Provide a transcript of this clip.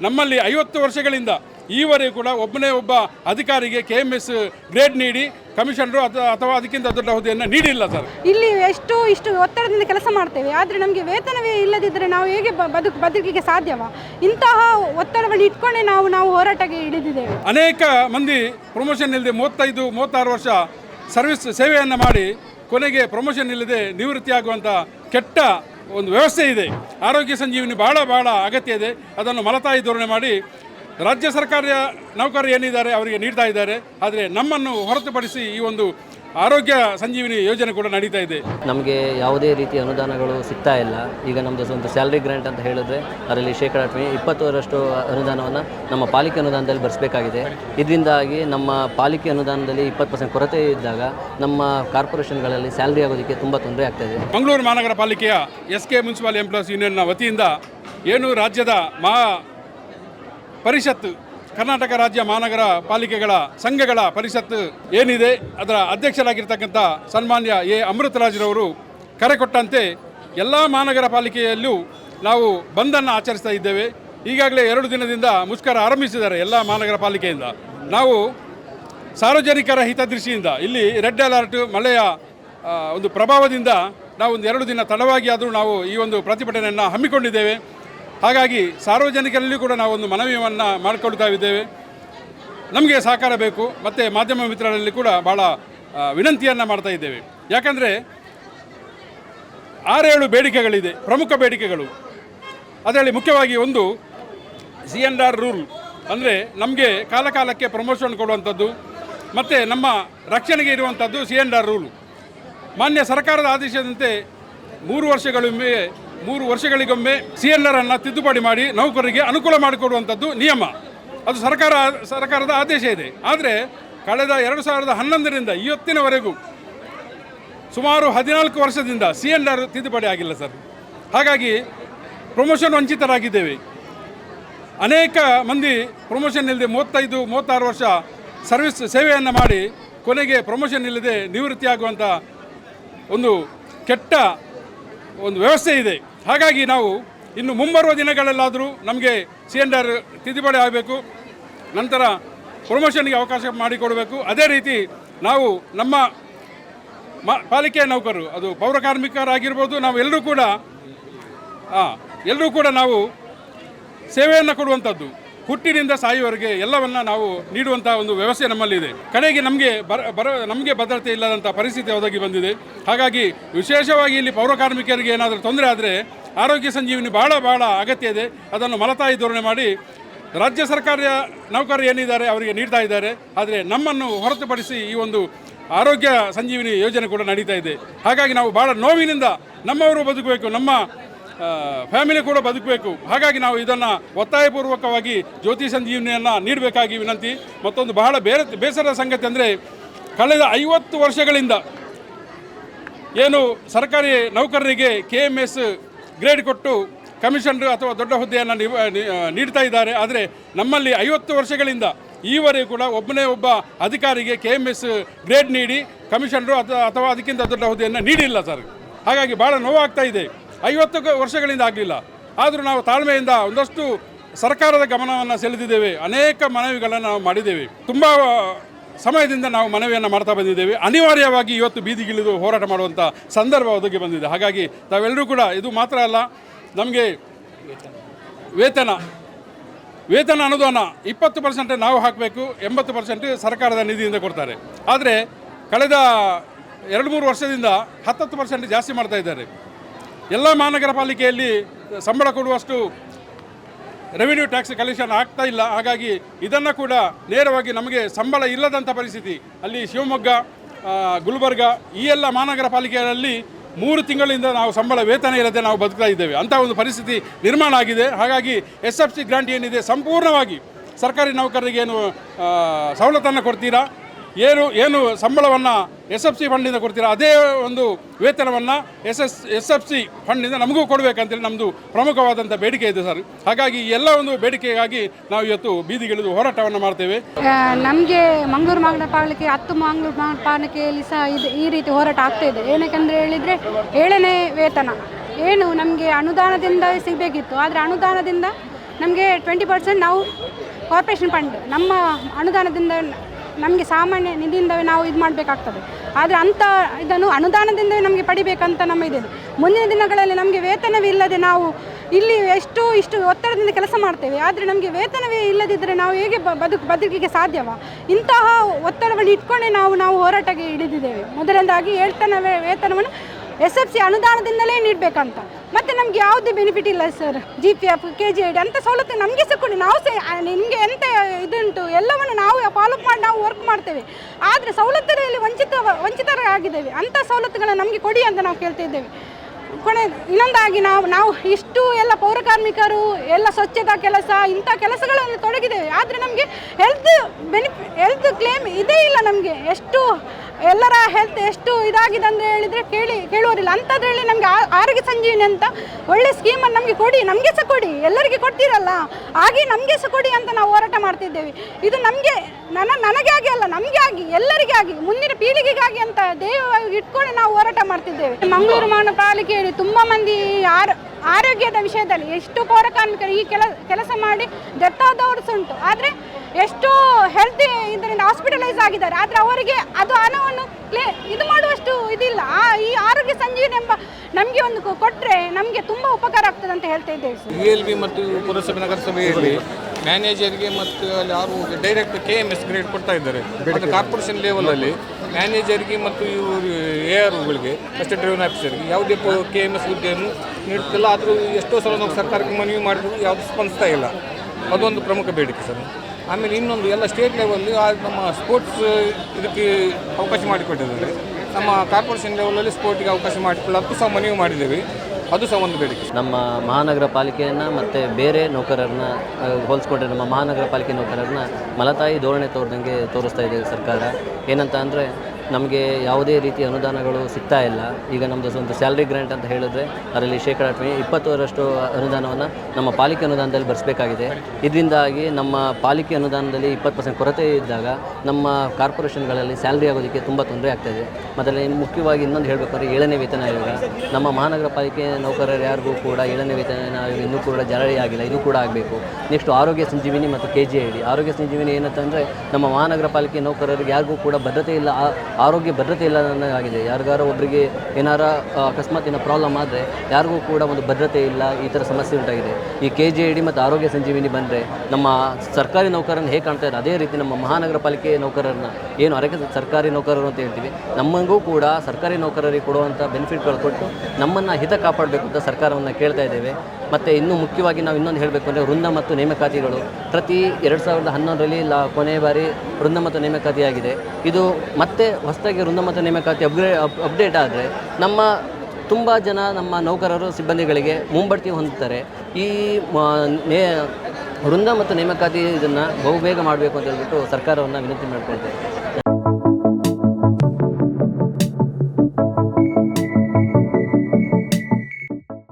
ನಮ್ಮಲ್ಲಿ ಐವತ್ತು ವರ್ಷಗಳಿಂದ ಈವರೆಗೂ ಕೂಡ ಒಬ್ಬನೇ ಒಬ್ಬ ಅಧಿಕಾರಿಗೆ ಕೆ ಎಂ ಎಸ್ ಗ್ರೇಡ್ ನೀಡಿ ಕಮಿಷನರು ಅಥವಾ ಅಥವಾ ಅದಕ್ಕಿಂತ ದೊಡ್ಡ ಹುದ್ದೆಯನ್ನು ನೀಡಿಲ್ಲ ಸರ್. ಇಲ್ಲಿ ಎಷ್ಟು ಇಷ್ಟು ಒತ್ತಡದಿಂದ ಕೆಲಸ ಮಾಡ್ತೇವೆ ಆದರೆ ನಮಗೆ ವೇತನವೇ ಇಲ್ಲದಿದ್ದರೆ ನಾವು ಹೇಗೆ ಬದುಕು ಬದುಕಿಗೆ ಸಾಧ್ಯವ? ಇಂತಹ ಒತ್ತಡವನ್ನು ಇಟ್ಕೊಂಡೇ ನಾವು ನಾವು ಹೋರಾಟಕ್ಕೆ ಇಳಿದಿದ್ದೇವೆ. ಅನೇಕ ಮಂದಿ ಪ್ರಮೋಷನ್ ಇಲ್ಲದೆ ಮೂವತ್ತೈದು ಮೂವತ್ತಾರು ವರ್ಷ ಸರ್ವಿಸ್ ಸೇವೆಯನ್ನು ಮಾಡಿ ಕೊನೆಗೆ ಪ್ರಮೋಷನ್ ಇಲ್ಲದೆ ನಿವೃತ್ತಿಯಾಗುವಂಥ ಕೆಟ್ಟ ಒಂದು ವ್ಯವಸ್ಥೆ ಇದೆ. ಆರೋಗ್ಯ ಸಂಜೀವಿನಿ ಭಾಳ ಭಾಳ ಅಗತ್ಯ ಇದೆ. ಅದನ್ನು ಮಲತಾಯಿ ಧೋರಣೆ ಮಾಡಿ ರಾಜ್ಯ ಸರ್ಕಾರ ನೌಕರರು ಏನಿದ್ದಾರೆ, ಅವರಿಗೆ ನೀಡ್ತಾ ಇದ್ದಾರೆ. ಆದರೆ ನಮ್ಮನ್ನು ಹೊರತುಪಡಿಸಿ ಈ ಒಂದು ಆರೋಗ್ಯ ಸಂಜೀವಿನಿ ಯೋಜನೆ ಕೂಡ ನಡೀತಾ ಇದೆ. ನಮಗೆ ಯಾವುದೇ ರೀತಿ ಅನುದಾನಗಳು ಸಿಗ್ತಾ ಇಲ್ಲ. ಈಗ ನಮ್ಮದು ಸ್ವಂತ ಸ್ಯಾಲ್ರಿ ಗ್ರ್ಯಾಂಟ್ ಅಂತ ಹೇಳಿದ್ರೆ ಅದರಲ್ಲಿ ಶೇಕಡ ಇಪ್ಪತ್ತರಷ್ಟು ಅನುದಾನವನ್ನು ನಮ್ಮ ಪಾಲಿಕೆ ಅನುದಾನದಲ್ಲಿ ಬರೆಸಬೇಕಾಗಿದೆ. ಇದರಿಂದಾಗಿ ನಮ್ಮ ಪಾಲಿಕೆ ಅನುದಾನದಲ್ಲಿ ಇಪ್ಪತ್ತು ಪರ್ಸೆಂಟ್ ಕೊರತೆ ಇದ್ದಾಗ ನಮ್ಮ ಕಾರ್ಪೊರೇಷನ್ಗಳಲ್ಲಿ ಸ್ಯಾಲ್ರಿ ಆಗೋದಕ್ಕೆ ತುಂಬ ತೊಂದರೆ ಆಗ್ತಾಯಿದೆ ಮಂಗಳೂರು ಮಹಾನಗರ ಪಾಲಿಕೆಯ ಎಸ್ ಕೆ ಮುನ್ಸಿಪಲ್ ಎಂಪ್ಲಾಯ್ಸ್ ಯೂನಿಯನ್ನ ವತಿಯಿಂದ ಏನು ರಾಜ್ಯದ ಮಹಾ ಪರಿಷತ್ತು ಕರ್ನಾಟಕ ರಾಜ್ಯ ಮಹಾನಗರ ಪಾಲಿಕೆಗಳ ಸಂಘಗಳ ಪರಿಷತ್ತು ಏನಿದೆ, ಅದರ ಅಧ್ಯಕ್ಷರಾಗಿರ್ತಕ್ಕಂಥ ಸನ್ಮಾನ್ಯ ಎ. ಅಮೃತರಾಜ್ರವರು ಕರೆ ಕೊಟ್ಟಂತೆ ಎಲ್ಲ ಮಹಾನಗರ ಪಾಲಿಕೆಯಲ್ಲೂ ನಾವು ಬಂದನ್ನು ಆಚರಿಸ್ತಾ ಇದ್ದೇವೆ. ಈಗಾಗಲೇ ಎರಡು ದಿನದಿಂದ ಮುಷ್ಕರ ಆರಂಭಿಸಿದ್ದಾರೆ ಎಲ್ಲ ಮಹಾನಗರ ಪಾಲಿಕೆಯಿಂದ. ನಾವು ಸಾರ್ವಜನಿಕರ ಹಿತದೃಷ್ಟಿಯಿಂದ, ಇಲ್ಲಿ ರೆಡ್ ಅಲರ್ಟ್, ಮಳೆಯ ಒಂದು ಪ್ರಭಾವದಿಂದ ನಾವು ಒಂದು ಎರಡು ದಿನ ತಡವಾಗಿ ಆದರೂ ನಾವು ಈ ಒಂದು ಪ್ರತಿಭಟನೆಯನ್ನು ಹಮ್ಮಿಕೊಂಡಿದ್ದೇವೆ. ಹಾಗಾಗಿ ಸಾರ್ವಜನಿಕರಲ್ಲಿ ಕೂಡ ನಾವು ಒಂದು ಮನವಿಯನ್ನು ಮಾಡಿಕೊಳ್ತಾ ಇದ್ದೇವೆ ನಮಗೆ ಸಹಕಾರ ಬೇಕು, ಮತ್ತು ಮಾಧ್ಯಮ ಮಿತ್ರರಲ್ಲಿ ಕೂಡ ಭಾಳ ವಿನಂತಿಯನ್ನು ಮಾಡ್ತಾ ಇದ್ದೇವೆ ಯಾಕಂದರೆ ಆರೇಳು ಬೇಡಿಕೆಗಳಿದೆ, ಪ್ರಮುಖ ಬೇಡಿಕೆಗಳು. ಅದರಲ್ಲಿ ಮುಖ್ಯವಾಗಿ ಒಂದು ಸಿ ಎನ್ ಆರ್ ರೂಲ್. ಅಂದರೆ ನಮಗೆ ಕಾಲಕಾಲಕ್ಕೆ ಪ್ರಮೋಷನ್ ಕೊಡುವಂಥದ್ದು, ಮತ್ತು ನಮ್ಮ ರಕ್ಷಣೆಗೆ ಇರುವಂಥದ್ದು ಸಿ ಎನ್ ಆರ್ ರೂಲು. ಮಾನ್ಯ ಸರ್ಕಾರದ ಆದೇಶದಂತೆ ಮೂರು ವರ್ಷಗಳೊಮ್ಮೆ ಮೂರು ವರ್ಷಗಳಿಗೊಮ್ಮೆ ಸಿ ಎನ್ ಆರ್ ಅನ್ನು ತಿದ್ದುಪಡಿ ಮಾಡಿ ನೌಕರರಿಗೆ ಅನುಕೂಲ ಮಾಡಿಕೊಡುವಂಥದ್ದು ನಿಯಮ. ಅದು ಸರ್ಕಾರ, ಸರ್ಕಾರದ ಆದೇಶ ಇದೆ. ಆದರೆ ಕಳೆದ ಎರಡು ಸಾವಿರದ ಹನ್ನೊಂದರಿಂದ ಇವತ್ತಿನವರೆಗೂ ಸುಮಾರು ಹದಿನಾಲ್ಕು ವರ್ಷದಿಂದ ಸಿ ಎನ್ ಆರ್ ತಿದ್ದುಪಡಿ ಆಗಿಲ್ಲ ಸರ್. ಹಾಗಾಗಿ ಪ್ರಮೋಷನ್ ವಂಚಿತರಾಗಿದ್ದೇವೆ. ಅನೇಕ ಮಂದಿ ಪ್ರಮೋಷನ್ ಇಲ್ಲದೆ ಮೂವತ್ತೈದು, ಮೂವತ್ತಾರು ವರ್ಷ ಸರ್ವಿಸ್ ಸೇವೆಯನ್ನು ಮಾಡಿ ಕೊನೆಗೆ ಪ್ರಮೋಷನ್ ಇಲ್ಲದೆ ನಿವೃತ್ತಿ ಆಗುವಂಥ ಒಂದು ಕೆಟ್ಟ ಒಂದು ವ್ಯವಸ್ಥೆ ಇದೆ. ಹಾಗಾಗಿ ನಾವು ಇನ್ನು ಮುಂಬರುವ ದಿನಗಳಲ್ಲಾದರೂ ನಮಗೆ ಸಿ ಎನ್ ತಿದ್ದುಪಡಿ ಆಗಬೇಕು, ನಂತರ ಪ್ರಮೋಷನ್ಗೆ ಅವಕಾಶ ಮಾಡಿಕೊಡಬೇಕು. ಅದೇ ರೀತಿ ನಾವು ನಮ್ಮ ಮ, ಪಾಲಿಕೆ ನೌಕರರು, ಅದು ಪೌರ ಕಾರ್ಮಿಕರಾಗಿರ್ಬೋದು, ನಾವು ಎಲ್ಲರೂ ಕೂಡ ಎಲ್ಲರೂ ಕೂಡ ನಾವು ಸೇವೆಯನ್ನು ಕೊಡುವಂಥದ್ದು. ಹುಟ್ಟಿನಿಂದ ಸಾಯುವವರೆಗೆ ಎಲ್ಲವನ್ನ ನಾವು ನೀಡುವಂಥ ಒಂದು ವ್ಯವಸ್ಥೆ ನಮ್ಮಲ್ಲಿದೆ. ಕಡೆಗೆ ನಮಗೆ ಬರ ಬರ, ನಮಗೆ ಭದ್ರತೆ ಇಲ್ಲದಂಥ ಪರಿಸ್ಥಿತಿ ಒದಗಿ ಬಂದಿದೆ. ಹಾಗಾಗಿ ವಿಶೇಷವಾಗಿ ಇಲ್ಲಿ ಪೌರ ಕಾರ್ಮಿಕರಿಗೆ ಏನಾದರೂ ತೊಂದರೆ ಆದರೆ ಆರೋಗ್ಯ ಸಂಜೀವಿನಿ ಭಾಳ ಭಾಳ ಅಗತ್ಯ ಇದೆ. ಅದನ್ನು ಮಲತಾಯಿ ಧೋರಣೆ ಮಾಡಿ ರಾಜ್ಯ ಸರ್ಕಾರ ನೌಕರರು ಏನಿದ್ದಾರೆ ಅವರಿಗೆ ನೀಡ್ತಾ ಇದ್ದಾರೆ. ಆದರೆ ನಮ್ಮನ್ನು ಹೊರತುಪಡಿಸಿ ಈ ಒಂದು ಆರೋಗ್ಯ ಸಂಜೀವಿನಿ ಯೋಜನೆ ಕೂಡ ನಡೀತಾ ಇದೆ. ಹಾಗಾಗಿ ನಾವು ಭಾಳ ನೋವಿನಿಂದ ನಮ್ಮವರು ಬದುಕಬೇಕು. ನಮ್ಮ ಫ್ಯಾಮಿಲಿ ಕೂಡ ಬದುಕಬೇಕು. ಹಾಗಾಗಿ ನಾವು ಇದನ್ನು ಒತ್ತಾಯಪೂರ್ವಕವಾಗಿ ಜ್ಯೋತಿ ಸಂಜೀವನಿಯನ್ನು ನೀಡಬೇಕಾಗಿ ವಿನಂತಿ. ಮತ್ತೊಂದು ಬಹಳ ಬೇರೆ, ಬೇಸರದ ಸಂಗತಿ ಅಂದರೆ ಕಳೆದ ಐವತ್ತು ವರ್ಷಗಳಿಂದ ಏನು ಸರ್ಕಾರಿ ನೌಕರರಿಗೆ ಕೆ ಎಂ ಎಸ್ ಗ್ರೇಡ್ ಕೊಟ್ಟು ಕಮಿಷನ್ ಅಥವಾ ದೊಡ್ಡ ಹುದ್ದೆಯನ್ನು ನೀಡ್ತಾ ಇದ್ದಾರೆ. ಆದರೆ ನಮ್ಮಲ್ಲಿ ಐವತ್ತು ವರ್ಷಗಳಿಂದ ಈವರೆಗೂ ಕೂಡ ಒಬ್ಬನೇ ಒಬ್ಬ ಅಧಿಕಾರಿಗೆ ಕೆ ಎಂ ಎಸ್ ಗ್ರೇಡ್ ನೀಡಿ ಕಮಿಷನರು ಅಥವಾ ಅಥವಾ ಅದಕ್ಕಿಂತ ದೊಡ್ಡ ಹುದ್ದೆಯನ್ನು ನೀಡಿಲ್ಲ ಸರ್ ಹಾಗಾಗಿ ಭಾಳ ನೋವಾಗ್ತಾ ಇದೆ. ಐವತ್ತು ವರ್ಷಗಳಿಂದ ಆಗಲಿಲ್ಲ. ಆದರೂ ನಾವು ತಾಳ್ಮೆಯಿಂದ ಒಂದಷ್ಟು ಸರ್ಕಾರದ ಗಮನವನ್ನು ಸೆಳೆದಿದ್ದೇವೆ. ಅನೇಕ ಮನವಿಗಳನ್ನು ನಾವು ಮಾಡಿದ್ದೇವೆ. ತುಂಬ ಸಮಯದಿಂದ ನಾವು ಮನವಿಯನ್ನು ಮಾಡ್ತಾ ಬಂದಿದ್ದೇವೆ. ಅನಿವಾರ್ಯವಾಗಿ ಇವತ್ತು ಬೀದಿಗಿಳಿದು ಹೋರಾಟ ಮಾಡುವಂಥ ಸಂದರ್ಭ ಒದಗಿ ಬಂದಿದೆ. ಹಾಗಾಗಿ ತಾವೆಲ್ಲರೂ ಕೂಡ ಇದು ಮಾತ್ರ ಅಲ್ಲ, ನಮಗೆ ವೇತನ. ವೇತನ ಅನುದಾನ ಇಪ್ಪತ್ತು ಪರ್ಸೆಂಟ್ ನಾವು ಹಾಕಬೇಕು, ಎಂಬತ್ತು ಪರ್ಸೆಂಟ್ ಸರ್ಕಾರದ ನಿಧಿಯಿಂದ ಕೊಡ್ತಾರೆ. ಆದರೆ, ಕಳೆದ ಎರಡು ಮೂರು ವರ್ಷದಿಂದ ಹತ್ತತ್ತು ಪರ್ಸೆಂಟ್ ಜಾಸ್ತಿ ಮಾಡ್ತಾ ಇದ್ದಾರೆ. ಎಲ್ಲ ಮಹಾನಗರ ಪಾಲಿಕೆಯಲ್ಲಿ ಸಂಬಳ ಕೊಡುವಷ್ಟು ರೆವಿನ್ಯೂ ಟ್ಯಾಕ್ಸ್ ಕಲೆಕ್ಷನ್ ಆಗ್ತಾ ಇಲ್ಲ. ಹಾಗಾಗಿ ಇದನ್ನು ಕೂಡ ನೇರವಾಗಿ ನಮಗೆ ಸಂಬಳ ಇಲ್ಲದಂಥ ಪರಿಸ್ಥಿತಿ. ಅಲ್ಲಿ ಶಿವಮೊಗ್ಗ ಗುಲ್ಬರ್ಗ ಈ ಎಲ್ಲ ಮಹಾನಗರ ಪಾಲಿಕೆಗಳಲ್ಲಿ ಮೂರು ತಿಂಗಳಿಂದ ನಾವು ಸಂಬಳ ವೇತನ ಇಲ್ಲದೆ ನಾವು ಬದುಕ್ತಾ ಇದ್ದೇವೆ. ಅಂಥ ಒಂದು ಪರಿಸ್ಥಿತಿ ನಿರ್ಮಾಣ ಆಗಿದೆ. ಹಾಗಾಗಿ ಎಸ್ ಎಫ್ ಸಿ ಗ್ರಾಂಟ್ ಏನಿದೆ, ಸಂಪೂರ್ಣವಾಗಿ ಸರ್ಕಾರಿ ನೌಕರರಿಗೆ ಏನು ಸವಲತ್ತನ್ನು ಕೊಡ್ತೀರಾ? ಏನು ಏನು ಸಂಬಳವನ್ನು ಎಸ್ ಎಫ್ ಸಿ ಫಂಡಿಂದ ಕೊಡ್ತೀರಾ? ಅದೇ ಒಂದು ವೇತನವನ್ನು S S S F C ಫಂಡಿಂದ ನಮಗೂ ಕೊಡಬೇಕಂತೇಳಿ ನಮ್ಮದು ಪ್ರಮುಖವಾದಂಥ ಬೇಡಿಕೆ ಇದೆ ಸರ್. ಹಾಗಾಗಿ ಎಲ್ಲ ಒಂದು ಬೇಡಿಕೆಗಾಗಿ ನಾವು ಇವತ್ತು ಬೀದಿಗಿಳಿದು ಹೋರಾಟವನ್ನು ಮಾಡ್ತೇವೆ. ನಮಗೆ ಮಂಗಳೂರು ಮಾಗಡ ಪಾಲಿಕೆ ಹತ್ತು ಮಂಗಳೂರು ಮಾಗ ಪಾಲಿಕೆಯಲ್ಲಿ ಸಹ ಇದು ಈ ರೀತಿ ಹೋರಾಟ ಆಗ್ತಾ ಇದೆ. ಏನಕ್ಕೆಂದರೆ ಹೇಳಿದರೆ ಏಳನೇ ವೇತನ. ಏನು ನಮಗೆ ಅನುದಾನದಿಂದ ಸಿಗಬೇಕಿತ್ತು. ಆದರೆ ಅನುದಾನದಿಂದ ನಮಗೆ ಟ್ವೆಂಟಿ ಪರ್ಸೆಂಟ್ ನಾವು ಕಾರ್ಪೊರೇಷನ್ ಫಂಡ್ ನಮ್ಮ ಅನುದಾನದಿಂದ ನಮಗೆ ಸಾಮಾನ್ಯ ನಿಧಿಯಿಂದವೇ ನಾವು ಇದು ಮಾಡಬೇಕಾಗ್ತದೆ. ಆದರೆ ಅಂಥ ಇದನ್ನು ಅನುದಾನದಿಂದವೇ ನಮಗೆ ಪಡಿಬೇಕಂತ ನಮ್ಮ ಇದೆ ಮುಂದಿನ ದಿನಗಳಲ್ಲಿ ನಮಗೆ ವೇತನವೇ ಇಲ್ಲದೆ ನಾವು ಇಲ್ಲಿ ಎಷ್ಟು ಇಷ್ಟು ಒತ್ತಡದಿಂದ ಕೆಲಸ ಮಾಡ್ತೇವೆ. ಆದರೆ ನಮಗೆ ವೇತನವೇ ಇಲ್ಲದಿದ್ದರೆ ನಾವು ಹೇಗೆ ಬದುಕು, ಬದುಕಲಿಕ್ಕೆ ಸಾಧ್ಯವ? ಇಂತಹ ಒತ್ತಡವನ್ನು ಇಟ್ಕೊಂಡೇ ನಾವು ನಾವು ಹೋರಾಟಕ್ಕೆ ಇಳಿದಿದ್ದೇವೆ. ಮೊದಲನೇದಾಗಿ ಏಳ್ತನವೇ ವೇತನವನ್ನು ಎಸ್ ಎಫ್ ಸಿ ಅನುದಾನದಿಂದಲೇ ನೀಡಬೇಕಂತ. ಮತ್ತು ನಮಗೆ ಯಾವುದೇ ಬೆನಿಫಿಟ್ ಇಲ್ಲ sir G P F K G I D ಅಂಥ ಸವಲತ್ತು ನಮಗೆ ಸಿಕ್ಕೊಂಡು ಕೊಡಿ ನಾವು ಸಹ ನಿಮಗೆ ಎಂತ ಇದುಂಟು, ಎಲ್ಲವನ್ನು ನಾವು ಫಾಲೋ ಮಾಡಿ, ನಾವು ವರ್ಕ್ ಮಾಡ್ತೇವೆ. ಆದರೆ ಸವಲತ್ತುಗಳಲ್ಲಿ ವಂಚಿತ, ವಂಚಿತರಾಗಿದ್ದೇವೆ. ಅಂಥ ಸವಲತ್ತುಗಳನ್ನು ನಮಗೆ ಕೊಡಿ ಅಂತ ನಾವು ಕೇಳ್ತಾ ಇದ್ದೇವೆ. ಕೊನೆ, ಇನ್ನೊಂದಾಗಿ ನಾವು ನಾವು ಇಷ್ಟು ಎಲ್ಲ ಪೌರಕಾರ್ಮಿಕರು ಎಲ್ಲ ಸ್ವಚ್ಛತಾ ಕೆಲಸ, ಇಂಥ ಕೆಲಸಗಳಲ್ಲಿ ತೊಡಗಿದ್ದೇವೆ. ಆದರೆ ನಮಗೆ ಹೆಲ್ತ್ ಬೆನಿಫಿ ಹೆಲ್ತ್ ಕ್ಲೇಮ್ ಇದೇ ಇಲ್ಲ ನಮಗೆ. ಎಷ್ಟು ಎಲ್ಲರ ಹೆಲ್ತ್ ಎಷ್ಟು ಇದಾಗಿದೆ ಅಂತ ಹೇಳಿದರೆ ಕೇಳಿ ಕೇಳುವುದಿಲ್ಲ ಅಂಥದ್ರಲ್ಲಿ ನಮಗೆ ಆರೋಗ್ಯ ಸಂಜೀವಿನಿ ಅಂತ ಒಳ್ಳೆ ಸ್ಕೀಮನ್ನು ನಮಗೆ ಕೊಡಿ, ನಮಗೆ ಸಹ ಕೊಡಿ. ಎಲ್ಲರಿಗೆ ಕೊಡ್ತೀರಲ್ಲ? ಹಾಗೆ ನಮಗೆ ಸಹ ಕೊಡಿ ಅಂತ ನಾವು ಹೋರಾಟ ಮಾಡ್ತಿದ್ದೇವೆ. ಇದು ನಮಗೆ, ನನ್ನ, ನನಗೆ ಆಗಿ ಅಲ್ಲ, ನಮಗೆ ಆಗಿ, ಎಲ್ಲರಿಗೆ ಆಗಿ, ಮುಂದಿನ ಪೀಳಿಗೆಗಾಗಿ ಅಂತ ದೈವವಾಗಿ ಇಟ್ಕೊಂಡು ನಾವು ಹೋರಾಟ ಮಾಡ್ತಿದ್ದೇವೆ. ಮಂಗಳೂರು ಮಹಾನಗರಪಾಲಿಕೆಯಲ್ಲಿ ತುಂಬ ಮಂದಿ ಆರ, ಆರೋಗ್ಯದ ವಿಷಯದಲ್ಲಿ ಎಷ್ಟು ಪೌರ ಕಾರ್ಮಿಕರು ಈ ಕೆಲ, ಕೆಲಸ ಮಾಡಿ ದತ್ತಾದವರು ಸುಂಟು ಉಂಟು ಆದರೆ ಎಷ್ಟೋ ಹೆಲ್ತ್ ಇದರಿಂದ ಹಾಸ್ಪಿಟಲೈಸ್ ಆಗಿದ್ದಾರೆ. ಆದರೆ ಅವರಿಗೆ ಅದು ಹಣವನ್ನು ಕ್ಲೇ ಇದು ಮಾಡುವಷ್ಟು ಇದಿಲ್ಲ. ಆ ಈ ಆರೋಗ್ಯ ಸಂಜೀವನ ಎಂಬ ನಮಗೆ ಒಂದು ಕೊಟ್ಟರೆ ನಮಗೆ ತುಂಬ ಉಪಕಾರ ಆಗ್ತದೆ ಅಂತ ಹೇಳ್ತಾ ಇದ್ದೇವೆ ಸರ್. ಯು ಎಲ್ ಬಿ ಮತ್ತು ಪುರಸಭೆ ನಗರಸಭೆಯಲ್ಲಿ ಮ್ಯಾನೇಜರ್ಗೆ ಮತ್ತು ಅಲ್ಲಿ ಯಾರು direct K M S grade ಕೊಡ್ತಾ ಇದ್ದಾರೆ. ಮತ್ತು ಕಾರ್ಪೊರೇಷನ್ ಲೆವೆಲಲ್ಲಿ ಮ್ಯಾನೇಜರ್ಗೆ ಮತ್ತು ಇವರು ಎ ಆರ್ಗಳಿಗೆ ಫಸ್ಟ್ ಡ್ರೈವನ್ ಆಫೀಸರ್ಗೆ ಯಾವುದೇ ಕೆ ಎಂ ಎಸ್ ಹುದ್ದೆಯನ್ನು ನೀಡುತ್ತಿಲ್ಲ. ಆದರೂ ಎಷ್ಟೋ ಸಲ ನಾವು ಸರ್ಕಾರಕ್ಕೆ ಮನವಿ ಮಾಡಿದ್ರು ಯಾವುದು ಸ್ಪಂದಿಸ್ತಾ ಇಲ್ಲ. ಅದೊಂದು ಪ್ರಮುಖ ಬೇಡಿಕೆ ಸರ್. ಆಮೇಲೆ ಇನ್ನೊಂದು ಎಲ್ಲ ಸ್ಟೇಟ್ ಲೆವೆಲ್ಲಿ ನಮ್ಮ ಸ್ಪೋರ್ಟ್ಸ್ ಇದಕ್ಕೆ ಅವಕಾಶ ಮಾಡಿಕೊಟ್ಟಿದ್ದಾರೆ. ನಮ್ಮ ಕಾರ್ಪೊರೇಷನ್ ಲೆವೆಲಲ್ಲಿ ಸ್ಪೋರ್ಟಿಗೆ ಅವಕಾಶ ಮಾಡಿಕೊಳ್ಳೋಕ್ಕೂ ಸಹ ಮನವಿ ಮಾಡಿದ್ದೇವೆ. ಅದು ಸಹ ಒಂದು ಬೇಡಿಕೆ. ನಮ್ಮ ಮಹಾನಗರ ಪಾಲಿಕೆಯನ್ನು ಮತ್ತು ಬೇರೆ ನೌಕರರನ್ನ ಹೋಲಿಸ್ಕೊಂಡ್ರೆ ನಮ್ಮ ಮಹಾನಗರ ಪಾಲಿಕೆ ನೌಕರರನ್ನ ಮಲತಾಯಿ ಧೋರಣೆ ತೋರ್ದಂಗೆ ತೋರಿಸ್ತಾ ಇದೆ ಸರ್ಕಾರ. ಏನಂತ ಅಂದರೆ ನಮಗೆ ಯಾವುದೇ ರೀತಿಯ ಅನುದಾನಗಳು ಸಿಗ್ತಾ ಇಲ್ಲ. ಈಗ ನಮ್ಮದು ಒಂದು ಸ್ಯಾಲ್ರಿ ಗ್ರ್ಯಾಂಟ್ ಅಂತ ಹೇಳಿದ್ರೆ ಅದರಲ್ಲಿ ಶೇಕಡ ಇಪ್ಪತ್ತರಷ್ಟು ಅನುದಾನವನ್ನು ನಮ್ಮ ಪಾಲಿಕೆ ಅನುದಾನದಲ್ಲಿ ಬರೆಸಬೇಕಾಗಿದೆ. ಇದರಿಂದಾಗಿ ನಮ್ಮ ಪಾಲಿಕೆ ಅನುದಾನದಲ್ಲಿ ಇಪ್ಪತ್ತು ಪರ್ಸೆಂಟ್ ಕೊರತೆ ಇದ್ದಾಗ ನಮ್ಮ ಕಾರ್ಪೊರೇಷನ್ಗಳಲ್ಲಿ ಸ್ಯಾಲ್ರಿ ಆಗೋದಕ್ಕೆ ತುಂಬ ತೊಂದರೆ ಆಗ್ತಾಯಿದೆ ಮತ್ತು ಮುಖ್ಯವಾಗಿ ಇನ್ನೊಂದು ಹೇಳಬೇಕಾದ್ರೆ ಏಳನೇ ವೇತನ ಆಯೋಗ. ನಮ್ಮ ಮಹಾನಗರ ಪಾಲಿಕೆ ನೌಕರರು ಯಾರಿಗೂ ಕೂಡ ಏಳನೇ ವೇತನ ಆಯೋಗ ಇನ್ನೂ ಕೂಡ ಜಾರಿ ಆಗಿಲ್ಲ ಇದು ಕೂಡ ಆಗಬೇಕು. ನೆಕ್ಸ್ಟ್ ಆರೋಗ್ಯ ಸಂಜೀವಿನಿ ಮತ್ತು ಕೆ ಜಿ ಐ ಡಿ ಆರೋಗ್ಯ ಸಂಜೀವಿನಿ ಏನಂತಂದರೆ ನಮ್ಮ ಮಹಾನಗರ ಪಾಲಿಕೆ ನೌಕರರಿಗೆ ಯಾರಿಗೂ ಕೂಡ ಭದ್ರತೆ ಇಲ್ಲ. ಆರೋಗ್ಯ ಭದ್ರತೆ ಇಲ್ಲ ಆಗಿದೆ ಯಾರಿಗಾರ ಒಬ್ಬರಿಗೆ ಏನಾರ ಅಕಸ್ಮಾತ್ ಏನೋ ಪ್ರಾಬ್ಲಮ್ ಆದರೆ ಯಾರಿಗೂ ಕೂಡ ಒಂದು ಭದ್ರತೆ ಇಲ್ಲ, ಈ ಥರ ಸಮಸ್ಯೆ ಉಂಟಾಗಿದೆ. ಈ ಕೆ ಜಿ ಡಿ ಮತ್ತು ಆರೋಗ್ಯ ಸಂಜೀವಿನಿ ಬಂದರೆ ನಮ್ಮ ಸರ್ಕಾರಿ ನೌಕರರನ್ನು ಹೇಗೆ ಕಾಣ್ತಾ ಅದೇ ರೀತಿ ನಮ್ಮ ಮಹಾನಗರ ಪಾಲಿಕೆ ನೌಕರರನ್ನ ಏನು ಅರೆಕ ಸರ್ಕಾರಿ ನೌಕರರು ಅಂತ ಹೇಳ್ತೀವಿ. ನಮ್ಮಂಗೂ ಕೂಡ ಸರ್ಕಾರಿ ನೌಕರರಿಗೆ ಕೊಡುವಂಥ ಬೆನಿಫಿಟ್ಗಳು ಕೊಟ್ಟು ನಮ್ಮನ್ನು ಹಿತ ಕಾಪಾಡಬೇಕು ಅಂತ ಸರ್ಕಾರವನ್ನು ಕೇಳ್ತಾ ಇದ್ದೇವೆ. ಮತ್ತು ಇನ್ನೂ ಮುಖ್ಯವಾಗಿ ನಾವು ಇನ್ನೊಂದು ಹೇಳಬೇಕು ಅಂದರೆ ವೃಂದ ಮತ್ತು ನೇಮಕಾತಿಗಳು. ಪ್ರತಿ ಎರಡು ಸಾವಿರದ ಹನ್ನೊಂದರಲ್ಲಿ ಲಾ ಕೊನೆಯ ಬಾರಿ ವೃಂದ ಮತ್ತು ನೇಮಕಾತಿಯಾಗಿದೆ. ಇದು ಮತ್ತೆ ಹೊಸದಾಗಿ ವೃಂದ ಮತ್ತು ನೇಮಕಾತಿ ಅಪ್ಗ್ರೇ ಅಪ್ಡೇಟ್ ಆದರೆ ನಮ್ಮ ತುಂಬ ಜನ ನಮ್ಮ ನೌಕರರು ಸಿಬ್ಬಂದಿಗಳಿಗೆ ಮುಂಬಡ್ತಿ ಹೊಂದುತ್ತಾರೆ. ಈ ನೇ ವೃಂದ ಮತ್ತು ನೇಮಕಾತಿ ಇದನ್ನು ಬಹುಬೇಗ ಮಾಡಬೇಕು ಅಂತ ಹೇಳ್ಬಿಟ್ಟು ಸರ್ಕಾರವನ್ನು ವಿನಂತಿ ಮಾಡ್ಕೊಳ್ತೇವೆ.